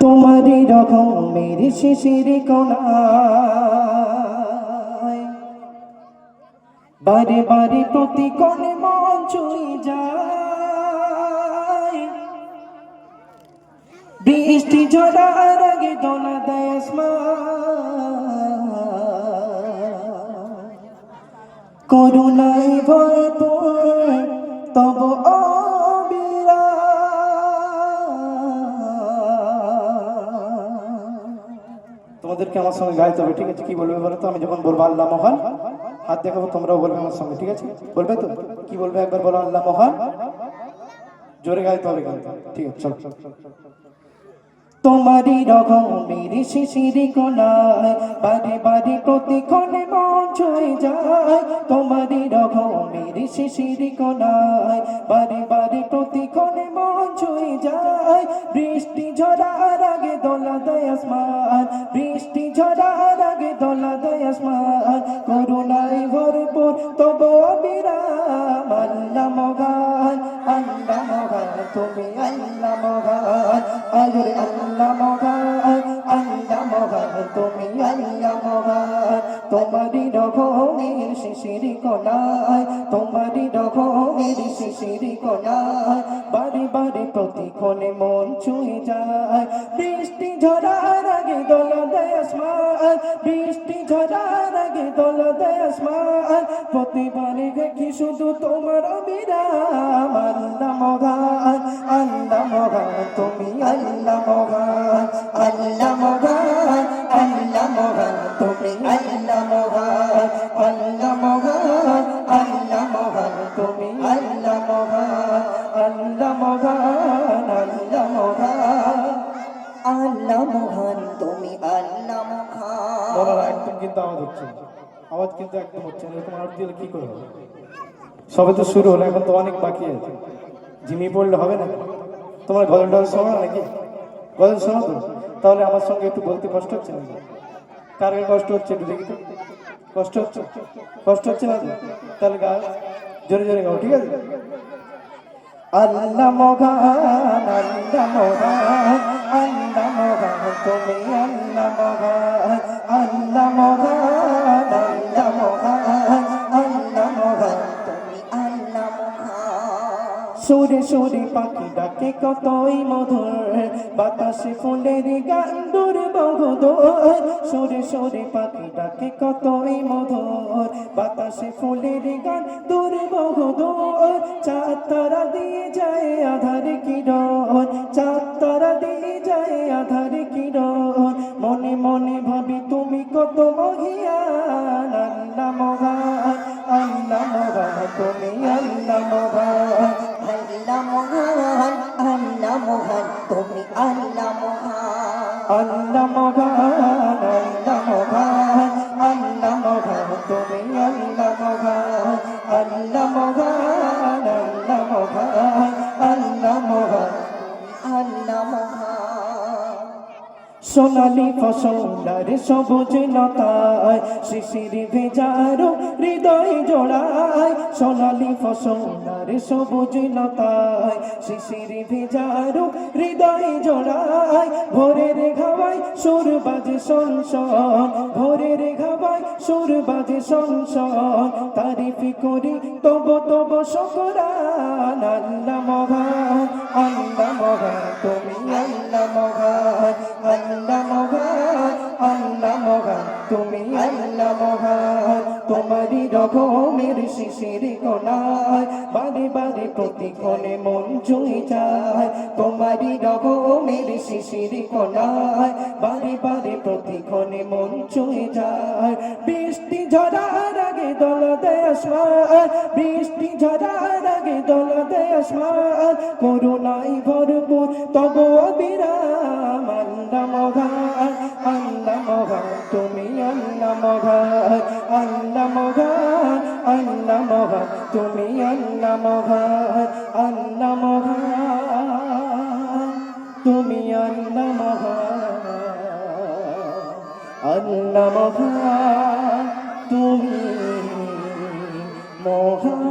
তোমারই রকমের শিশির কোনায় বারে বারে প্রতি কোণে মন ছুঁয়ে যায়। বৃষ্টি ঝরার আগে দোলা দেয় করুণায় ভরপুর তব তোমাদেরকে আমার সঙ্গে গাইতে হবে, ঠিক আছে? কি বলবে বলো তো? আমি যখন বলব আল্লাহ মহান, হাত দেখাবো তোমরাও বলবে আমার সঙ্গে, ঠিক আছে? বলবে তো? কি বলবে একবার বলো আল্লাহ মহান? জোরে গাইতে হবে গাইতে ঠিক আছে? চল। তোমারই রকমের শিশির কোনায় বারে বারে প্রতিক্ষণে মন ছুঁয়ে যায়। তোমারই রকমের শিশির কোনায় বারে বারে প্রতিক্ষণে মন ছুঁয়ে যায়। বৃষ্টি ঝরার আগে দোলা দেয় আসমান বৃষ্টি ঝরার আল্লাহ মগান আজরে আল্লাহ তুমি আল্লাহ মগান তোমারই রঘমের শিশির কোনায় তোমারই রঘমের শিশির কোনায় বারে বারে মন ছুঁয়ে যায় বৃষ্টি ঝরার আগে দোলা দেয় আসমান বৃষ্টি ঝরার আগে দোলা প্রতিবারে দেখি শুধু তোমার অবিরাম মহান মহান একদম কিন্তু আওয়াজ হচ্ছে আওয়াজ কিন্তু একদম হচ্ছে না। এরকম আওয়াজ দিলে কি করে সবে তো শুরু হলো, এখন তো অনেক বাকি আছে। ঝিমিয়ে পড়লে হবে না? তোমার গজল টজল শোনো নাকি? গজল শোনো তো। তাহলে আমার সঙ্গে একটু বলতে কষ্ট হচ্ছে না কার কষ্ট হচ্ছে একটু দেখি কষ্ট হচ্ছে? কষ্ট হচ্ছে না? তাহলে গা, জোরে জোরে গাও, ঠিক আছে? আল্লাহ মগান আল্লাহ মগান সুরে সুরে পাখি ডাকে কতই মধুর। বাতাসে ফুলের গান দূর বহুদূর। সুরে সুরে পাখি ডাকে কতই মধুর। বাতাসে ফুলের গান দূর বহুদূর। চাঁদ তারা দিয়ে যায় আধার কিরণ। চাঁদ তারা দিয়ে যায় আধার কিরণ। মনে মনে ভাবি তুমি কত মহিয়ান আল্লাহ আল্লাহ মগান আল্লাহ মগান আল্লাহ মগান তুমি আল্লাহ মগান আল্লাহ মগান সোনালি ফসলার সবুজ লতায় শিশির ভেজারো হৃদয় জোড়ায়। সোনালি ফসলার সবুজ লতায় শিশির ভেজারো হৃদয় জোড়ায়। ভোরের ঘাওয়ায় সুর বাজে সংসন ভোরের ঘাওয়ায় সুর বাজে সংসন তারিফ করি তব তব শকরান, আল্লাহ মহান আল্লাহ মহান, তুমি আল্লাহ মহান আল্লাহ মহান আল্লাহ মহান, তুমি আল্লাহ মহান, তোমারই রকমের শিশির কোনায় বারে বারে প্রতিক্ষণে মন জুই যায়, তোমারই রকমের শিশির কোনায় বারে বারে প্রতিক্ষণে মন জুই যায়। বৃষ্টি ঝরার আগে দল দেয় বৃষ্টি ঝরার আগে দল দেয় আসমান করুণাই ভরপুর তব বিরাম আল্লাহ মগান আল্লাহ মহা তুমি মহান